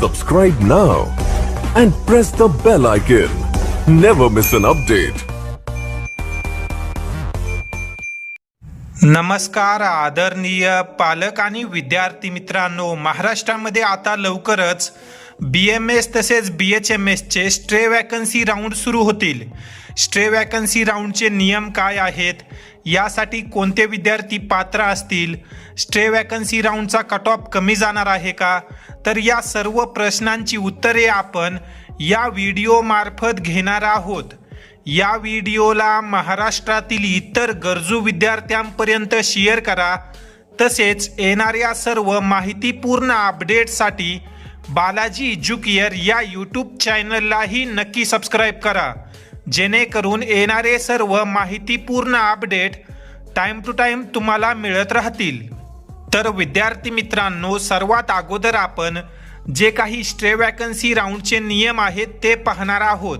Subscribe now and press the bell icon. Never miss an update. नमस्कार आदरणीय पालक आणि विद्यार्थी मित्रांनो. महाराष्ट्रामध्ये आता लवकरच बी एम एस तसेच बी एच एम एसचे स्ट्रे वॅकन्सी राऊंड सुरू होतील. स्ट्रे वॅकन्सी राऊंडचे नियम काय आहेत? यासाठी कोणते विद्यार्थी पात्र असतील? स्ट्रे वॅकन्सी राऊंडचा कट ऑफ कमी जाणार आहे का? तर या सर्व प्रश्नांची उत्तरे आपण या व्हिडिओमार्फत घेणार आहोत. या व्हिडिओला महाराष्ट्रातील इतर गरजू विद्यार्थ्यांपर्यंत शेअर करा. तसेच येणाऱ्या सर्व माहितीपूर्ण अपडेटसाठी बालाजी एज्युकेअर या यूट्यूब चॅनललाही नक्की सबस्क्राईब करा. जेणेकरून येणारे सर्व माहितीपूर्ण अपडेट टाईम टू टाईम तुम्हाला मिळत राहतील. तर विद्यार्थी मित्रांनो सर्वात अगोदर आपण जे काही स्ट्रे वॅकन्सी राऊंडचे नियम आहेत ते पाहणार आहोत.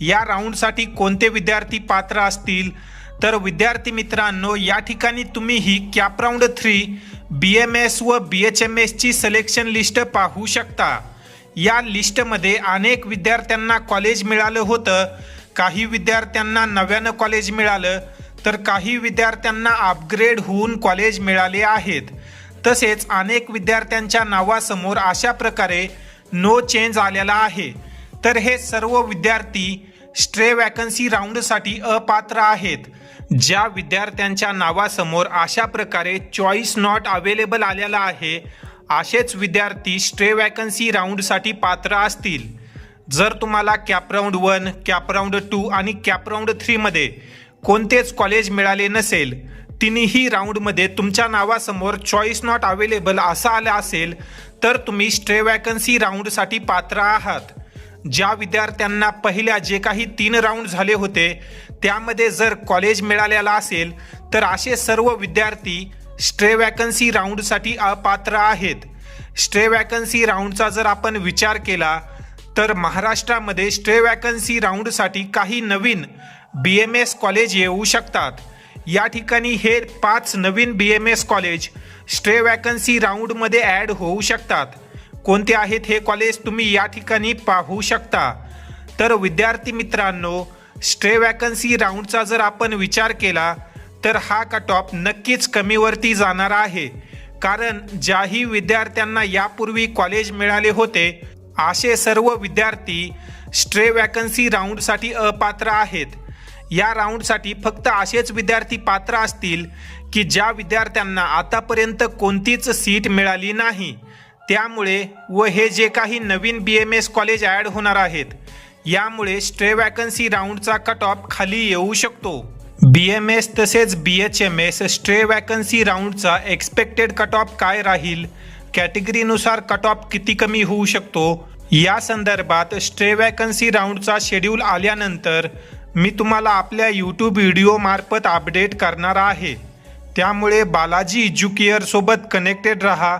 या राऊंडसाठी कोणते विद्यार्थी पात्र असतील? तर विद्यार्थी मित्रांनो या ठिकाणी तुम्ही ही CAP round three B M S व बी एच एम एसची सिलेक्शन लिस्ट पाहू शकता. या लिस्टमध्ये अनेक विद्यार्थ्यांना कॉलेज मिळालं होतं. काही विद्यार्थ्यांना नव्यानं कॉलेज मिळालं. तर काही विद्यार्थ्यांना अपग्रेड होऊन कॉलेज मिळाले आहेत. तसेच अनेक विद्यार्थ्यांच्या नावासमोर अशा प्रकारे नो चेंज आलेला आहे. तर हे सर्व विद्यार्थी स्ट्रे वॅकन्सी राऊंडसाठी अपात्र आहेत. ज्या विद्यार्थ्यांच्या नावासमोर अशा प्रकारे चॉईस नॉट अवेलेबल आलेला आहे असेच विद्यार्थी स्ट्रे वॅकन्सी राऊंडसाठी पात्र असतील. जर तुम्हाला कॅपराऊंड वन कॅपराऊंड टू आणि कॅपराऊंड थ्रीमध्ये कोणतेच कॉलेज मिळाले नसेल तिन्ही राऊंडमध्ये तुमच्या नावासमोर चॉईस नॉट अवेलेबल असं आलं असेल तर तुम्ही स्ट्रे वॅकन्सी राऊंडसाठी पात्र आहात. ज्या विद्यार्थ्यांना पहिल्या जे काही तीन राऊंड झाले होते त्यामध्ये जर कॉलेज मिळालेला असेल तर असे सर्व विद्यार्थी स्ट्रे वॅकन्सी राऊंडसाठी अपात्र आहेत. स्ट्रे वॅकन्सी राऊंडचा जर आपण विचार केला तर महाराष्ट्रामध्ये स्ट्रे वॅकन्सी राऊंडसाठी काही नवीन बी एम एस कॉलेज येऊ शकतात. या ठिकाणी हे पाच नवीन B M S college stray vacancy राऊंडमध्ये ॲड होऊ शकतात. कोणते आहेत हे कॉलेज तुम्ही या ठिकाणी पाहू शकता. तर विद्यार्थी मित्रांनो स्ट्रे वॅकन्सी राऊंडचा जर आपण विचार केला तर हा कट ऑफ नक्कीच कमीवरती जाणार आहे. कारण ज्याही विद्यार्थ्यांना यापूर्वी कॉलेज मिळाले होते असे सर्व विद्यार्थी स्ट्रे वॅकन्सी राऊंडसाठी अपात्र आहेत. या राऊंडसाठी फक्त असेच विद्यार्थी पात्र असतील की ज्या विद्यार्थ्यांना आतापर्यंत कोणतीच सीट मिळाली नाही. त्यामुळे व हे जे काही नवीन B M S college add होणार आहेत यामुळे स्ट्रे वॅकन्सी राऊंडचा कट ऑफ खाली येऊ शकतो. बी एम एस तसेच B H M S stray vacancy राऊंडचा expected cut off काय राहील कॅटेगरीनुसार कट ऑफ किती कमी होऊ शकतो या संदर्भात स्ट्रे वॅकन्सी राऊंडचा शेड्यूल आल्यानंतर मी तुम्हाला आपल्या यूट्यूब व्हिडिओमार्फत अपडेट करणार आहे. त्यामुळे बालाजी एज्युकेअरसोबत कनेक्टेड रहा.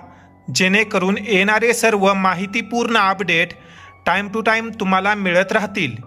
जेणेकरून येणारे सर्व माहितीपूर्ण अपडेट टाईम टू टाईम तुम्हाला मिळत राहतील.